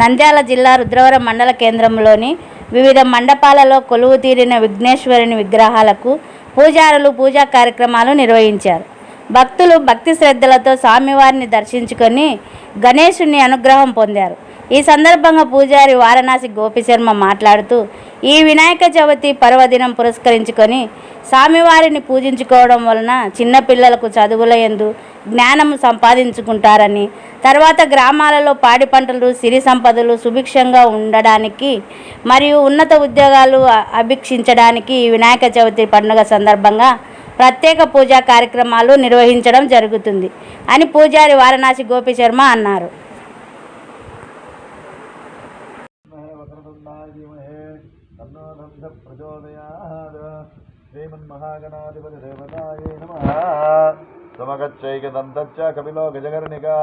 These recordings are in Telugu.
నంద్యాల జిల్లా రుద్రవరం మండల కేంద్రంలోని వివిధ మండపాలలో కొలువు తీరిన విఘ్నేశ్వరుని విగ్రహాలకు పూజారులు పూజా కార్యక్రమాలు నిర్వహించారు. భక్తులు భక్తి శ్రద్ధలతో స్వామివారిని దర్శించుకొని గణేశుని అనుగ్రహం పొందారు. ఈ సందర్భంగా పూజారి వారణాసి గోపిశర్మ మాట్లాడుతూ ఈ వినాయక చవితి పర్వదినం పురస్కరించుకొని స్వామివారిని పూజించుకోవడం వలన చిన్నపిల్లలకు చదువుల యందు జ్ఞానం సంపాదించుకుంటారని. తర్వాత గ్రామాలలో పాడి పంటలు సిరి సంపదలు సుభిక్షంగా ఉండడానికి మరియు ఉన్నత ఉద్యోగాలు అభిక్షించడానికి వినాయక చవితి పండుగ సందర్భంగా ప్రత్యేక పూజా కార్యక్రమాలు నిర్వహించడం జరుగుతుంది అని పూజారి వారణాసి గోపి శర్మ అన్నారు శ్రీమన్మహాగణాధిపతి నమః. సమగచ్చైకదంతచ్చ కపిలో గజగర్ణికా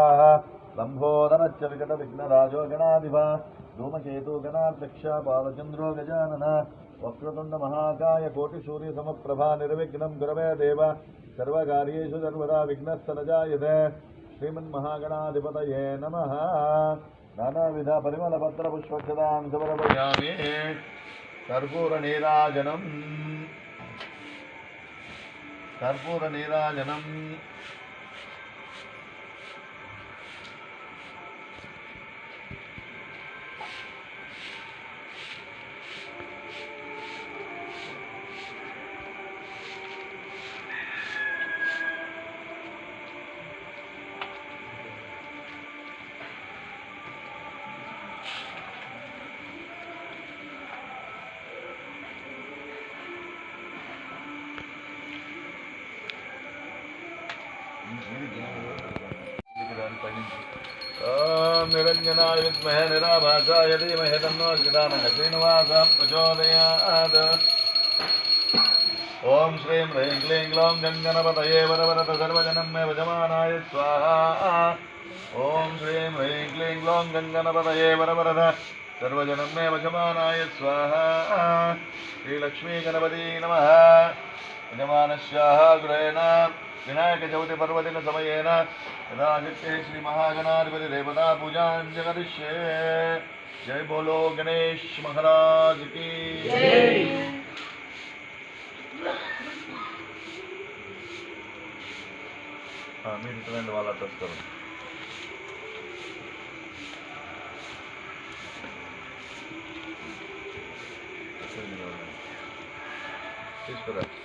లంబోదరచ్చ వికట విఘ్నరాజో గణాధిప ధూమకేతు గణాధ్యక్ష బాలచంద్రో గజానన వక్రతుండ మహాకాయ కోటి సూర్య సమప్రభా నిర్విఘ్నం గురవే దేవ సర్వకార్యేషు సర్వదా విఘ్నస్తనజాయతే శ్రీమన్మహాగణాధిపతయే నమః నానావిధ పరిమళ పత్ర పుష్పక్షదాం సమర్పయామి కర్పూర నీరాజనం కర్పూర నీరాజనం निरञ्जनायुग्महे निराभासा यदीमहे तन्नो श्रीदानगश्रीनिवासः प्रचोदयात् ॐ श्रीं ह्रीं क्लीं ग्लौं जङ्गणपतये वरवरत सर्वजनं मे भजमानाय स्वाहा। ॐ श्रीं ह्रीं क्लीं ग्लौं जङ्गणपतये वरवरत सर्वजनं भजमानाय स्वाहा। श्रीलक्ष्मीगणपती नमः। यजमानस्याः गृहेण గణపతి నమ యజమానస్యాः గృహేణ వినాయక చవితి పర్వదిన సమయేన యదా శక్తి శ్రీ మహాగణాధిపతి దేవతా పూజాం జగరిష్యే జై బోలో గణేష్ మహారాజ్ की हाँ, మీరు ఇటువంటి వాళ్ళ వస్తారు తీసుకురా ఓకే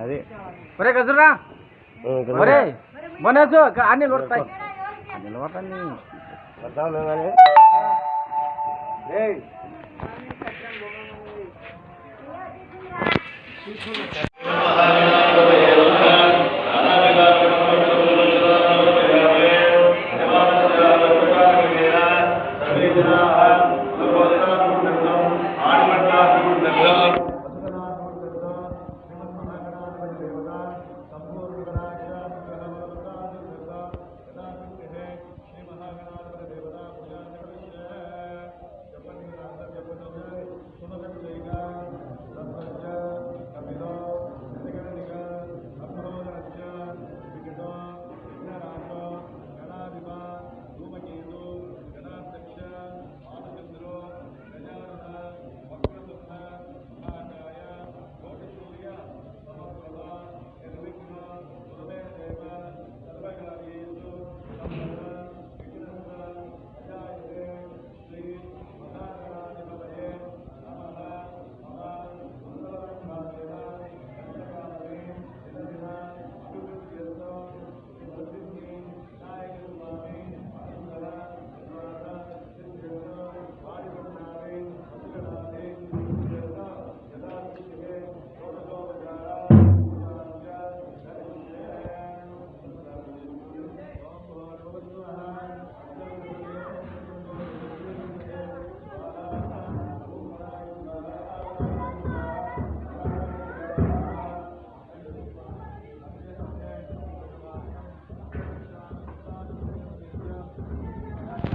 అదే. ఒరే గజురా ఒరే మనసు అన్ని నోడతాయి అన్ని Abraham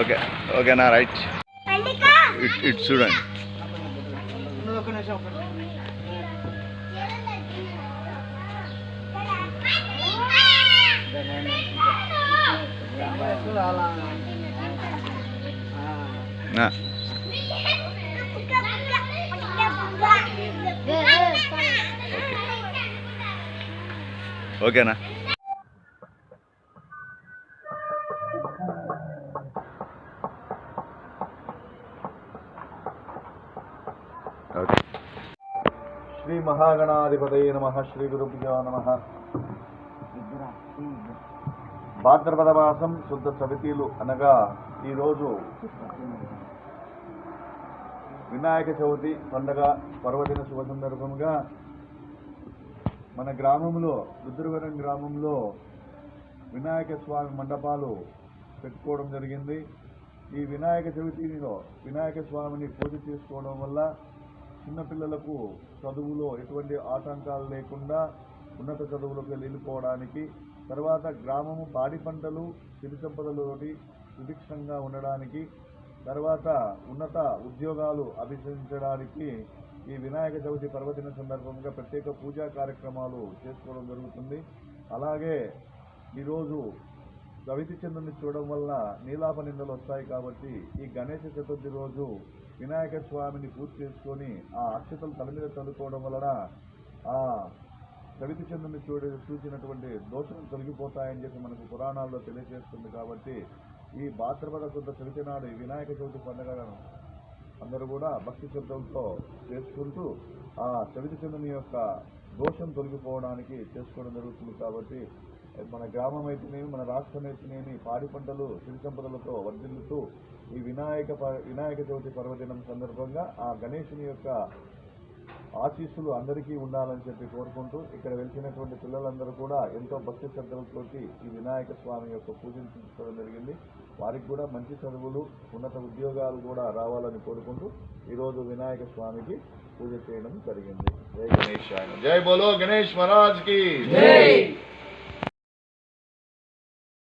ఓకే ఓకేనా రైట్. ఇట్ ఇట్ చూడండి. ఓకేనా? మహాగణాధిపతయ నమ శ్రీ గురుభ్యో నమ. భాద్రపద మాసం శుద్ధ చవితీలు అనగా ఈరోజు వినాయక చవితి పండగ పర్వదిన శుభ సందర్భంగా మన గ్రామంలో రుద్రవరం గ్రామంలో వినాయక స్వామి మండపాలు పెట్టుకోవడం జరిగింది. ఈ వినాయక చవితిలో వినాయక స్వామిని పూజ చేసుకోవడం వల్ల చిన్నపిల్లలకు చదువులో ఎటువంటి ఆటంకాలు లేకుండా ఉన్నత చదువులకు వెళ్ళిపోవడానికి తర్వాత గ్రామము పాడి పంటలు సిరి సంపదలతోటి సుభిక్షంగా ఉండడానికి తర్వాత ఉన్నత ఉద్యోగాలు అభిషేకించడానికి ఈ వినాయక చవితి పర్వదిన సందర్భంగా ప్రత్యేక పూజా కార్యక్రమాలు చేసుకోవడం జరుగుతుంది. అలాగే ఈరోజు రవితి చంద్రుని చూడడం వల్ల నీలాప నిందలు వస్తాయి కాబట్టి ఈ గణేష చతుర్థి రోజు వినాయక స్వామిని పూజ చేసుకొని ఆ అక్షతలు తల మీద చదువుకోవడం వలన ఆ రవితి చంద్రుని చూడ చూసినటువంటి దోషం తొలగిపోతాయని చెప్పి మనకు పురాణాల్లో తెలియజేస్తుంది కాబట్టి ఈ భాద్రపద శుద్ధ చవితి నాడు వినాయక చవితి పండుగను అందరూ కూడా భక్తి శ్రద్ధలతో చేసుకుంటూ ఆ చవితి చంద్రుని యొక్క దోషం తొలగిపోవడానికి చేసుకోవడం జరుగుతుంది కాబట్టి మన గ్రామం అయితేనేమి మన రాష్ట్రం అయితేనేమి పాడి పంటలు సిరి సంపదలతో వర్ధిల్లుతూ ఈ వినాయక ప- వినాయక చవితి పర్వదినం సందర్భంగా ఆ గణేశుని యొక్క ఆశీస్సులు అందరికీ ఉండాలని చెప్పి కోరుకుంటూ ఇక్కడ వెలిసినటువంటి పిల్లలందరూ కూడా ఎంతో భక్తి శ్రద్ధలతోటి ఈ వినాయక స్వామి యొక్క పూజలు తీసుకోవడం జరిగింది. వారికి కూడా మంచి చదువులు ఉన్నత ఉద్యోగాలు కూడా రావాలని కోరుకుంటూ ఈరోజు వినాయక స్వామికి పూజ చేయడం జరిగింది. జై గణేష్ జై బోలో గణేష్ మహారాజ్కి.